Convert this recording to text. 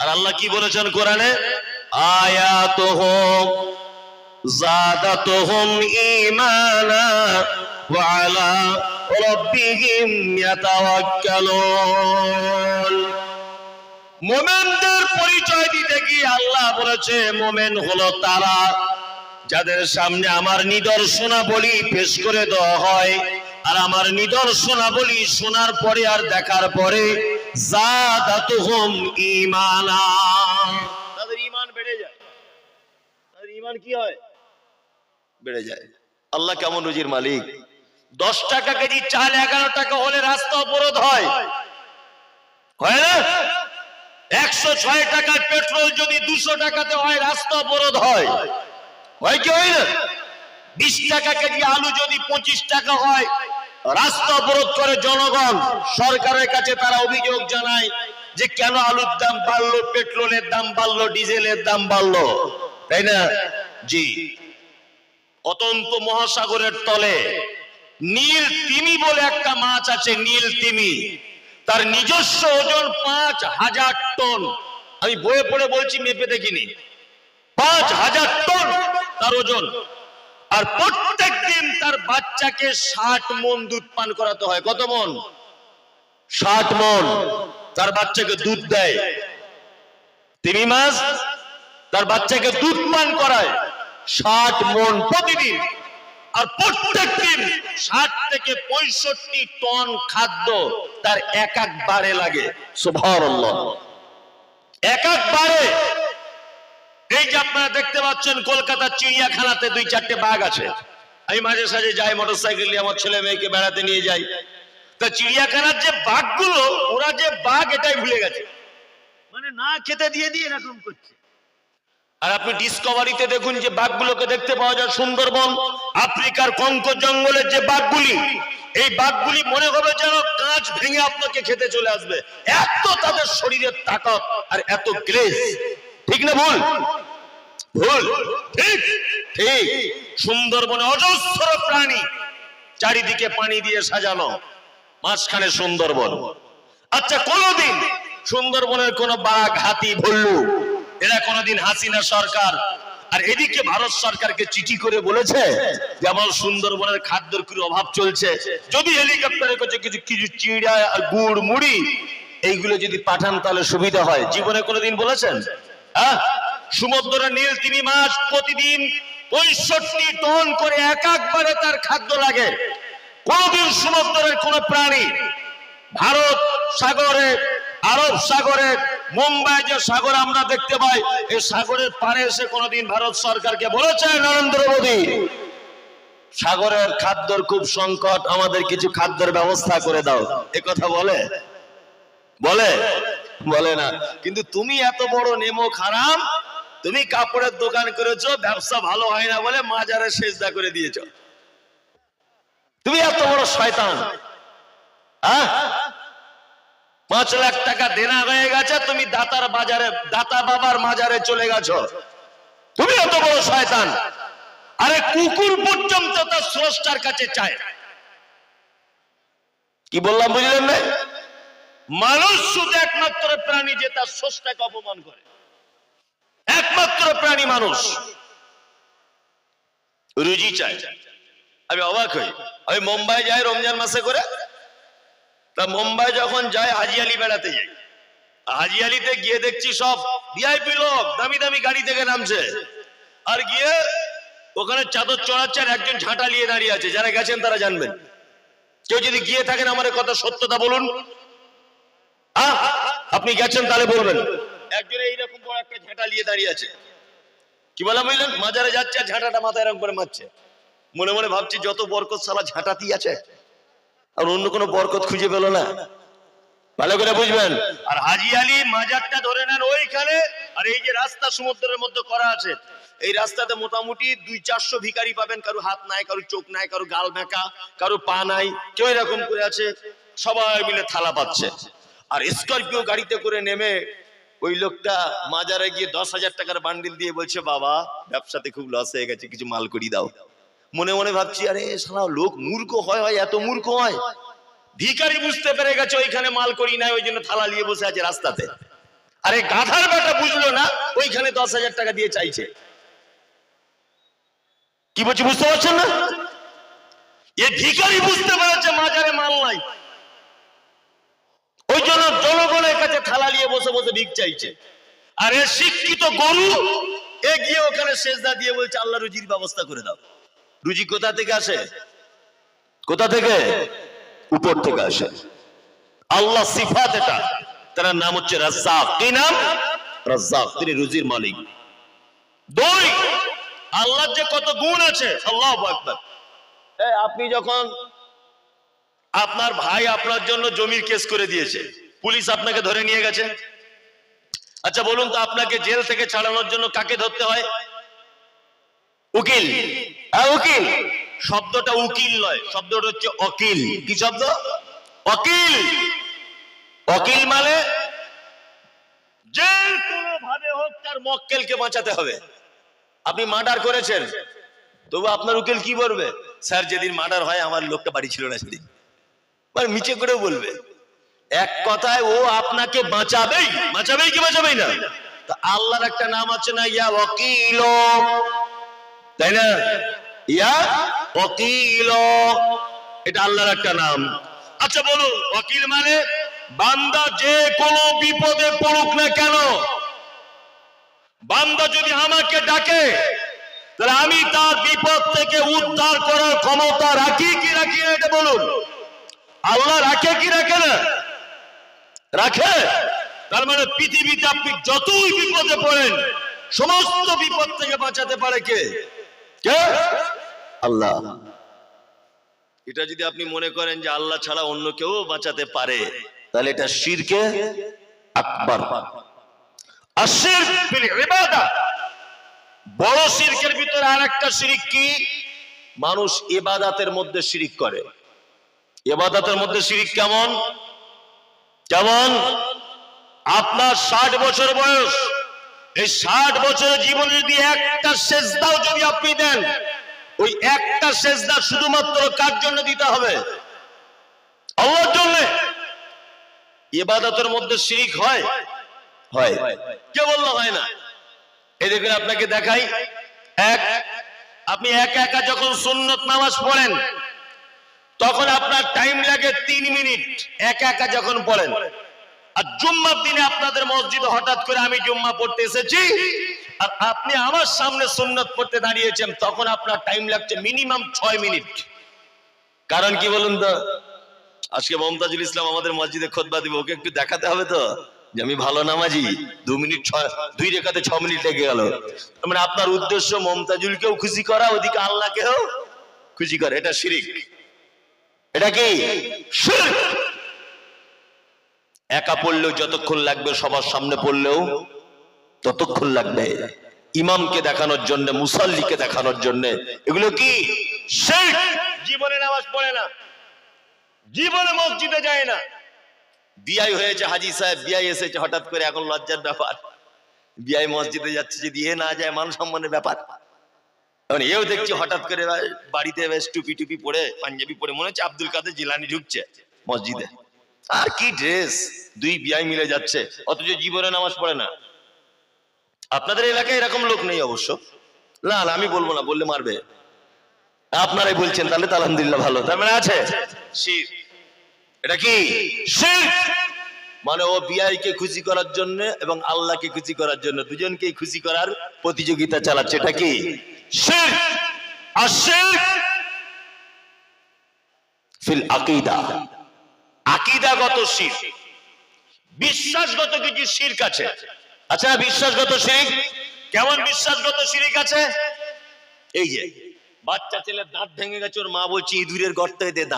আর আল্লাহ কি বলেছেন কোরআনে? ঈমানা ওয়া আলা রাব্বিহিম ইয়াতাওয়াক্কালুন। মোমেনদের পরিচয় দিতে গিয়ে আল্লাহ বলেছে, মোমেন হলো তারা যাদের সামনে আমার নিদর্শনাবলী পেশ করে দেওয়া হয়। আর আমার নিদর্শনাবলী শোনার পরে আর দেখার পরে জাদাতুহুম ঈমানা। তাদের ঈমান বেড়ে যায়। তাদের ঈমান কি হয়? বেড়ে যায়। আল্লাহ কেমন রুজির মালিক? দশ টাকা কেজি চাল এগারো টাকা হলে রাস্তা অবরোধ হয়। হয় না? একশো ছয় টাকার পেট্রোল যদি দুশো টাকাতে হয় রাস্তা অবরোধ হয়। হয় কি হয় না? বিশ টাকা কেজি আলু যদি পঁচিশ টাকা হয় রাস্তা অবরোধ করে জনগণ সরকারের কাছে তারা অভিযোগ জানায় যে কেন আলুর দাম বাড়লো, পেট্রোলের দাম বাড়লো, ডিজেলের দাম বাড়লো। তাই না? জি। অতন্ত মহাসাগরের তলে নীল তিমি বলে একটা মাছ আছে, নীল তিমি। তার নিজস্ব ওজন পাঁচ হাজার টন। আমি বইয়ে পড়ে বলছি, মেপে দেখিনি। পাঁচ হাজার টন তার ওজন। আর প্রত্যেক দিন তার বাচ্চাকে ষাট মন দুধ পান করাতে হয়। কত মন? ষাট মন। তার বাচ্চাকে দুধ দেয়। তিমি মাস তার বাচ্চাকে দুধ পান করায়। ষাট মন প্রতিদিন। আর প্রত্যেক দিন ষাট থেকে পঁয়ষট্টি টন খাদ্য তার এক এক বারে লাগে। সুবহানাল্লাহ। এক এক বারে এই যে আপনারা দেখতে পাচ্ছেন কলকাতার চিড়িয়াখানাতে দুই চারটে বাঘ আছে। আমি মাঝে সাঝে যাই মোটরসাইকেল নিয়ে আমার ছেলে মেয়েকে বেড়াতে নিয়ে যাই। তা চিড়িয়াখানার যে বাঘগুলো ওরা যে বাঘ এটাই ভুলে গেছে। মানে না খেতে দিয়ে দিয়ে এরকম করছে। আর আপনি ডিসকভারিতে দেখুন যে বাঘগুলোকে দেখতে পাওয়া যায় সুন্দরবন আফ্রিকার কঙ্ক জঙ্গলের যে বাঘগুলি এই বাঘগুলি মনে হবে যেন কাঁচ ভেঙে আপনাকে খেতে চলে আসবে। এত তাদের শরীরের তাকত আর এত গ্লেজ ঠিক না ভুল? ভুল। ঠিক। ঠিক। সুন্দরবনে অজস্র প্রাণী চারিদিকে পানি দিয়ে সাজানো। মাঝখানে সুন্দরবন। আচ্ছা কোনদিন সুন্দরবনের কোন বাঘ, হাতি এরা কোনদিন হাসিনা সরকার আর এদিকে ভারত সরকারকে চিঠি করে বলেছে যেমন সুন্দরবনের খাদ্যের কি অভাব চলছে? যদি হেলিকপ্টারে করছে কিছু কিছু চিড়া আর গুড়, মুড়ি, এইগুলো যদি পাঠান তাহলে সুবিধা হয়। জীবনে কোনোদিন বলেছেন? হ্যাঁ? সমুদ্রের নীল তিনি মাস প্রতিদিন পঁয়ষট্টি টন করে এক একবারে তার খাদ্য লাগে। কোনদিন সমুদ্রের কোন প্রাণী ভারত সাগরে, আরব সাগরে, মুম্বাই যে সাগর আমরা দেখতে পাই এই সাগরের পারে এসে কোনদিন ভারত সরকারকে বলেছে, নরেন্দ্র মোদী, সাগরের খাদ্যর খুব সংকট, আমাদের কিছু খাদ্যের ব্যবস্থা করে দাও। এ কথা বলে? বলে? বলে না। কিন্তু তুমি এত বড় নেমো খারাম তুমি কাপড়ের দোকান করেছ, ব্যবসা ভালো হয় না বলে মাজারে সেজদা করে দিয়েছ। তুমি এত বড় শয়তান। হ্যাঁ? পাঁচ লাখ টাকা দেনা হয়ে গেছে, তুমি দাতার বাজারে, দাতা বাবার মাজারে চলে গেছো। তুমি এত বড় শয়তান। আরে কুকুর পর্যন্ত তার স্রষ্টার কাছে চায়। কি বললাম, বুঝলেন না? মানুষ শুধু একমাত্র প্রাণী যে তার স্রষ্টাকে অপমান করে। একমাত্র প্রাণী মানুষ। রুজি চায় আমি অবাক হই। আমি মুম্বাই যাই রমজান মাসে করে তা মুম্বাই যখন যায় হাজি আলি বেড়াতে যাই। হাজি আলিতে গিয়ে দেখছি সব ভিআইপি লোক দামি দামি গাড়ি থেকে নামছে। আর গিয়ে ওখানে চাদর চড়াচ্ছে আর একজন ঝাঁটা নিয়ে দাঁড়িয়ে আছে। যারা গেছেন তারা জানবেন। কেউ যদি গিয়ে থাকেন আমার কথা সত্যতা বলুন। আহ, আপনি গেছেন তাহলে বলবেন। একজন এইরকম একটা ঝাঁটা নিয়ে দাঁড়িয়ে আছে। কি বলা মাজারে যাচ্ছে ঝাঁটাটা মাথায় এরকম করে মারছে। মনে মনে ভাবছি যত বরকত সালা ঝাঁটাতেই আছে, আর অন্য কোনো বরকত খুঁজে পেল না। ভালো করে বুঝবেন? আর হাজি আলী মাজারটা ধরে নেন ওইখানে, আর এই যে রাস্তা সমুদ্রের মধ্যে করা আছে, এই রাস্তাতে মোটামুটি দুই চারশো ভিখারি পাবেন, কারও হাত নাই, কারও চোখ নাই, কারও গাল বেঁকা কারও পা নাই, কেউ এরকম করে আছে, সবাই মিলে থালা পাচ্ছে আর স্করপিও গাড়িতে করে নেমে ওই লোকটা মাজারে গিয়ে দশ হাজার টাকার বান্ডিল দিয়ে বলছে, বাবা, ব্যবসাতে খুব লস হয়ে গেছে, কিছু মাল করি দাও। মনে মনে ভাবছি, আরে সালা লোক মূর্খ হয় হয়, এত মূর্খ হয়। ভিখারি বুঝতে পেরে গেছে, ওইখানে মাল করি নাই, ওই জন্য থালা নিয়ে বসে আছে রাস্তাতে। আরে, গাধার বেটা বুঝলো না, ওইখানে দশ হাজার টাকা দিয়ে চাইছে। কি বলছি, বুঝতে পারছেন না? এ ভিখারি বুঝতে পেরেছে মাজারে মাল নাই। ওই জন্য জনগণের কাছে থালা নিয়ে বসে বসে ভিক চাইছে। আর এ শিক্ষিত গরু, এ গিয়ে ওখানে সেজদা দিয়ে বলছে, আল্লাহ রুজির ব্যবস্থা করে দাও। রুজি কোথা থেকে আসে? কোথা থেকে? উপর থেকে আসে। আল্লাহ সিফাত এটা। তার নাম হচ্ছে রাজ্জাক। কি নাম? রাজ্জাক। তিনি রুজির মালিক। দুই, আল্লাহর যে কত গুণ আছে, আল্লাহ আকবার। আপনি যখন আপনার ভাই আপনার জন্য জমির কেস করে দিয়েছে। পুলিশ আপনাকে ধরে নিয়ে গেছে। আচ্ছা বলুন তো আপনাকে জেল থেকে ছাড়ানোর জন্য কাকে ধরতে হয়? উকিল। হ্যাঁ উকিল। শব্দটা উকিল নয়, শব্দটা হচ্ছে অকিল। কি শব্দ? অকিল। অকিল মানে যে কোনো ভাবে হোক, তার মক্কেলকে বাঁচাতে হবে। আপনি মার্ডার করেছেন। তবু আপনার উকিল কি বলবে? স্যার, যেদিন মার্ডার হয়, আমার লোকটা বাড়ি ছিল না সেদিন। মানে মিছে করেও বলবে, এক কথায় ও আপনাকে বাঁচাবেই বাঁচাবেই কি বাঁচাবেই না? তা আল্লাহর একটা নাম আছে না, ইয়া ওয়াকিল। তাই না? ইয়া ওয়াকিল। এটা আল্লাহর একটা নাম। আচ্ছা বলুন ওয়াকিল মানে বান্দা যে কোনো বিপদে পড়ুক না কেন। বান্দা যদি আমাকে ডাকে, তাহলে আমি তার বিপদ থেকে উদ্ধার করার ক্ষমতা রাখি কি রাখি এটা বলুন। আল্লাহ রাখে কি রাখে না? রাখে? তার মানে পৃথিবীতে আপনি যতই বিপদে পড়েন, সমস্ত বিপদ থেকে বাঁচাতে পারে কে? কে? আল্লাহ। এটা যদি আপনি মনে করেন যে আল্লাহ ছাড়া অন্য কেউ বাঁচাতে পারে, তাহলে এটা শিরকে আকবার। বড় শিরকের ভিতরে আর একটা শিরিক কি? মানুষ ইবাদাতের মধ্যে শিরিক করে। ইবাদাতের মধ্যে শিরিক কেমন? কেমন? আপনার ষাট বছর বয়স। এই ষাট বছরের জীবনে যদি একটা সেজদাও যদি আপনি দেন, ওই একটা সেজদা শুধুমাত্র কার জন্য দিতে হবে? আল্লাহর জন্য। ইবাদতের মধ্যে শিরিক হয়? হয়। কে বলল হয় না। এই দেখুন, আপনাকে দেখাই। এক, আপনি একা একা যখন সুন্নত নামাজ পড়েন লাগে তিন মিনিট একা একা যখন পড়েন। আর জুম্মার দিনে আপনাদের মসজিদে হঠাৎ করে আমি জুম্মা পড়তে এসেছি, আর আপনি আমার সামনে সুন্নত পড়তে দাঁড়িয়েছেন, তখন আপনার টাইম লাগছে মিনিমাম ছয় মিনিট। কারণ কি বলুন তো? আজকে মমতাজুল ইসলাম আমাদের মসজিদে খোদবা দিব, ওকে একটু দেখাতে হবে তো? যে আমি ভালো নামাজি দু মিনিট ছয়, দুই রেখাতে ছ মিনিট লেগে গেল। মানে আপনার উদ্দেশ্য মমতাজুলকেও খুশি করা, ওদিকে আল্লাহকেও খুশি করে, এটা শিরিক। এটা কি? একা পড়লেও যতক্ষণ লাগবে সবার সামনে পড়লেও ততক্ষণ লাগবে। ইমামকে দেখানোর জন্য মুসাল্লিকে দেখানোর জন্য। এগুলো কি? জীবনে নামাজ পড়ে না। জীবনে মসজিদে যায় না। বিয়াই হয়েছে হাজি সাহেব। বিয়াই এসেছে হঠাৎ করে এখন লজ্জার ব্যাপার। বিয়াই মসজিদে যাচ্ছে যদি এ না যায় মান সম্মানের ব্যাপার। এখন এও দেখছি হঠাৎ করে বাড়িতে টুপি টুপি পরে, পাঞ্জাবি পরে, মনে হচ্ছে আব্দুল কাদের জিলানি ঢুকছে মসজিদে। আর কি ড্রেস দুই বিয়াই মিলে যাচ্ছে, অথচ জীবনে নামাজ পড়ে না। আপনাদের এলাকায় এরকম লোক নেই অবশ্য। না আমি বলব না, বললে মারবে। আপনারাই বলছেন, তাহলে আলহামদুলিল্লাহ ভালো। তার মানে আছে? এটা কি? মানে ও বিআইকে খুশি করার জন্য এবং আল্লাহকে খুশি করার জন্য, দুজনকেই খুশি করার প্রতিযোগিতা চালাচ্ছে, এটা কি? শির আর শির আকিদাগত শির। বিশ্বাসগত কিছু শিরক আছে। আচ্ছা বিশ্বাসগত শিরিক? কেমন বিশ্বাসগত শিরিক আছে? এই যে, বাচ্চা ছেলে দাঁত ভেঙে গেছে, ওর মা বলছে, ইঁদুরের গর্তে দে দাঁত।